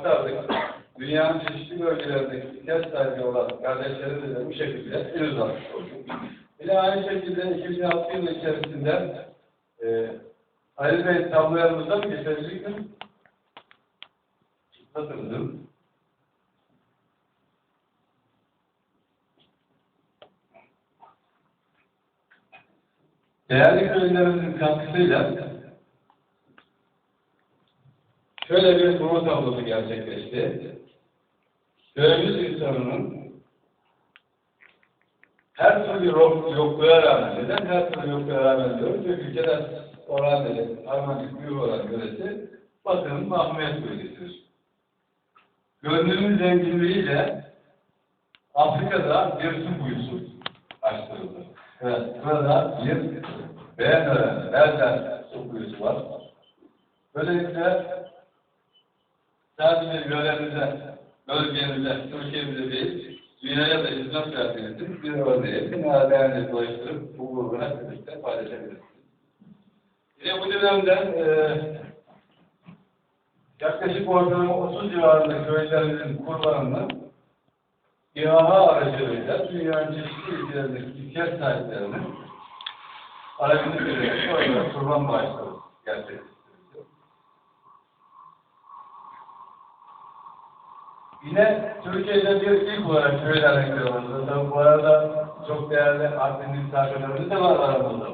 aktardık. Dünyanın çeşitli bölgelerindeki ihtiyaç sahibi olan kardeşlerimize de bu şekilde el uzatmış olduk. Yine aynı şekilde 2006 yılı içerisinde e, Halil Bey tablo yanımızda mı geçebilecek mi? Hatırladım. Değerli köylerimizin katkısıyla şöyle bir konu tablosu gerçekleşti. Köyümüz insanının her türlü yok, yokluğa rağmen, neden her türlü yokluğa rağmen diyoruz? Çünkü ülkeden oran dedi, büyük olan yöresi, Batı'nın mahmiyet bölgesidir. Gönlümün zenginliğiyle Afrika'da bir su kuyusu açtırıldı. Evet, burada bir beğenmeden, nereden su kuyusu var. Böylelikle sadece yöremize, bölgemize, Türkiye'mize değil, dünyaya da hizmet verdiğinizin bir örneği. Dünya değerli dolaştırıp bu grubuna birlikte paylaşabilirsiniz. Yine bu dönemden e, yaklaşık ortalama 30 civarında köylerimizin kurbanını İHA aracılığıyla dünyanın çeşitli ülkelerindeki ihtiyaç sahiplerinin aracını orada kurban bağışları gerçekleştiriliyor. Yine Türkiye'de bir ilk olarak köy derneklerimizde, tabi bu arada çok değerli Akdeniz misafirlerimiz de var aramızda.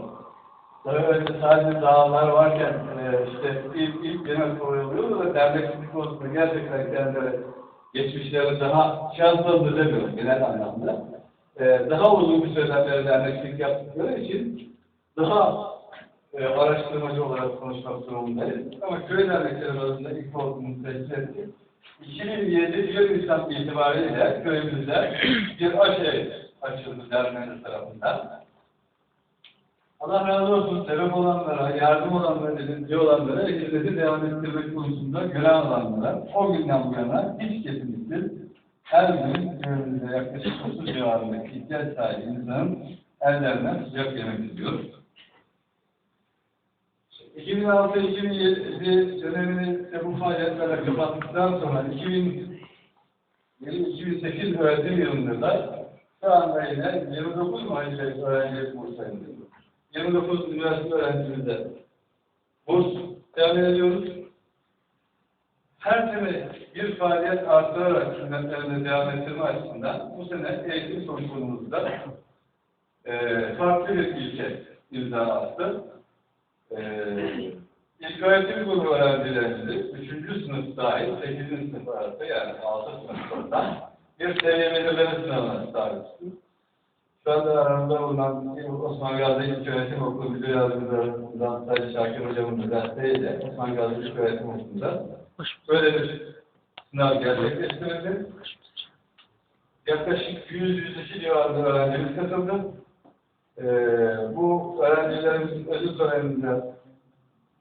Tabii öyle sadece dağlar varken e, işte ilk, ilk yemek koyuluyor da derneklik konusunda gerçekten kendileri geçmişleri daha şanslı demiyorum genel anlamda. E, daha uzun bir süreden beri derneklik yaptıkları için daha e, araştırmacı olarak konuşmak durumundayız. Ama köy dernekleri arasında ilk olduğumuz tespit 2007 yıl Nisan itibariyle köyümüzde bir aşı açıldı derneğimiz tarafından. Allah razı olsun sebep olanlara, yardım olanlara, dedikçi olanlara, hizmeti devam ettirmek konusunda görev alanlara o günden bu yana hiç kesinlikle her gün köyümüzde yaklaşık 30 civarındaki ihtiyaç sahibi insanın ellerinden sıcak yemek istiyoruz. 2006-2007 dönemini bu faaliyetlerle kapattıktan sonra 2007-2008 öğretim yılında da şu anda yine 29 Mayıs öğrenci bursaydı. 29 üniversite öğrencimizde burs temin ediyoruz. Her sene bir faaliyet artırarak hizmetlerine devam ettirme açısından bu sene eğitim komisyonumuzda e, farklı bir ilke imza attı. Ee, ilk öğretim grubu öğrencilerimizi 3. sınıf dahil 8. sınıf arası yani 6 sınıfından bir belirleme sınavına tabi. Şu anda aramızda bulunan Osman Gazi İlk Öğretim Okulu Müdür Yardımcılarından Sayın Şakir Hocamın desteğiyle Osman Gazi İlk Öğretim Okulu'nda böyle bir sınav gerçekleştirildi. Yaklaşık 100-102 civarında öğrencimiz katıldı. Ee, bu öğrencilerimizin ödül töreninde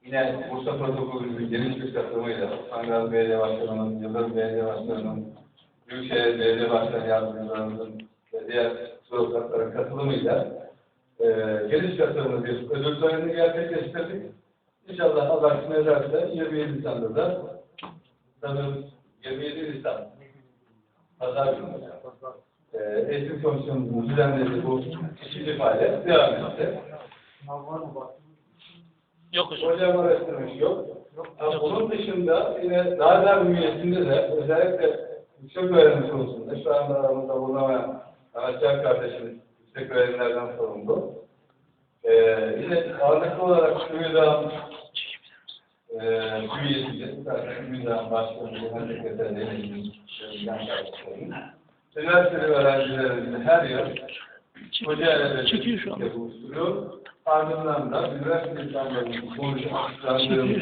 yine Bursa Protokolü'nün geniş bir katılımıyla Sangal Belediye Başkanı'nın, Yıldız Belediye Başkanı'nın, Büyükşehir Belediye Başkanı Yardımcılarımızın ve diğer bürokratların katılımıyla e, geniş katılımlı bir ödül törenini gerçekleştirdik. İnşallah Allah kısmet ederse 27 Nisan'da da sanırım 27 Nisan Pazar günü e, eğitim komisyonumuzun düzenlediği bu ikinci faaliyet devam edecek. Yok hocam. Hocam araştırmış yok. Ama Bunun dışında yine daha da bünyesinde de özellikle yüksek öğrenim konusunda şu anda aramızda bulunan Ahmetcan kardeşimiz yüksek öğrenimlerden sorumlu. Ee, yine ağırlıklı olarak şu müdaham e, bünyesinde zaten müdaham başkanı, genel sekreterliğinin kardeşlerinin üniversiteli öğrencilerimizin her yıl hoca birlikte buluşturuyor. Ardından da üniversite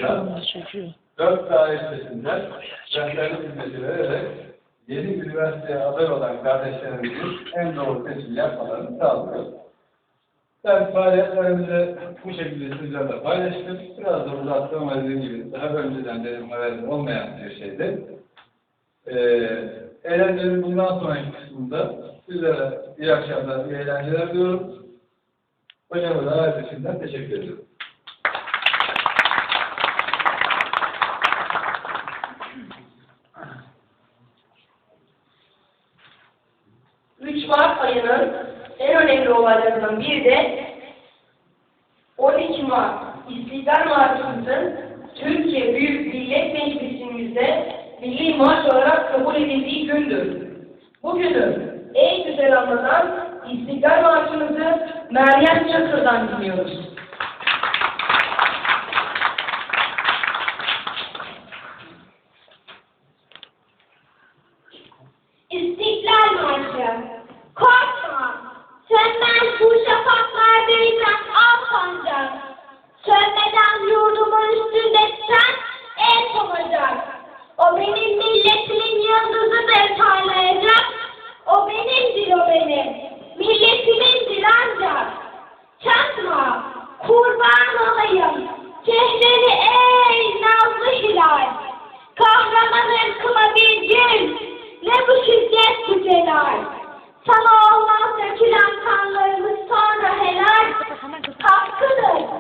anda çekiyor. dört dairesinden rehberlik hizmeti vererek yeni üniversiteye aday olan kardeşlerimizin en doğru seçim yapmalarını sağlıyor. Ben faaliyetlerimizi bu şekilde sizlerle paylaştım. Biraz da uzattım ama dediğim gibi daha önceden dedim haberim olmayan bir şeydi. Ee, eğlencenin bundan sonraki kısmında sizlere iyi akşamlar, iyi eğlenceler diliyorum. Hocamıza ayrıca şimdiden şey teşekkür ediyorum. Üç Mart ayının en önemli olaylarından biri de 12 Mart İstiklal Marşı'nın Türkiye Büyük Millet Meclisimizde milli maaş olarak kabul edildiği gündür. Bu en güzel anlatan İstiklal Marşı'nızı Meryem Çakır'dan dinliyoruz.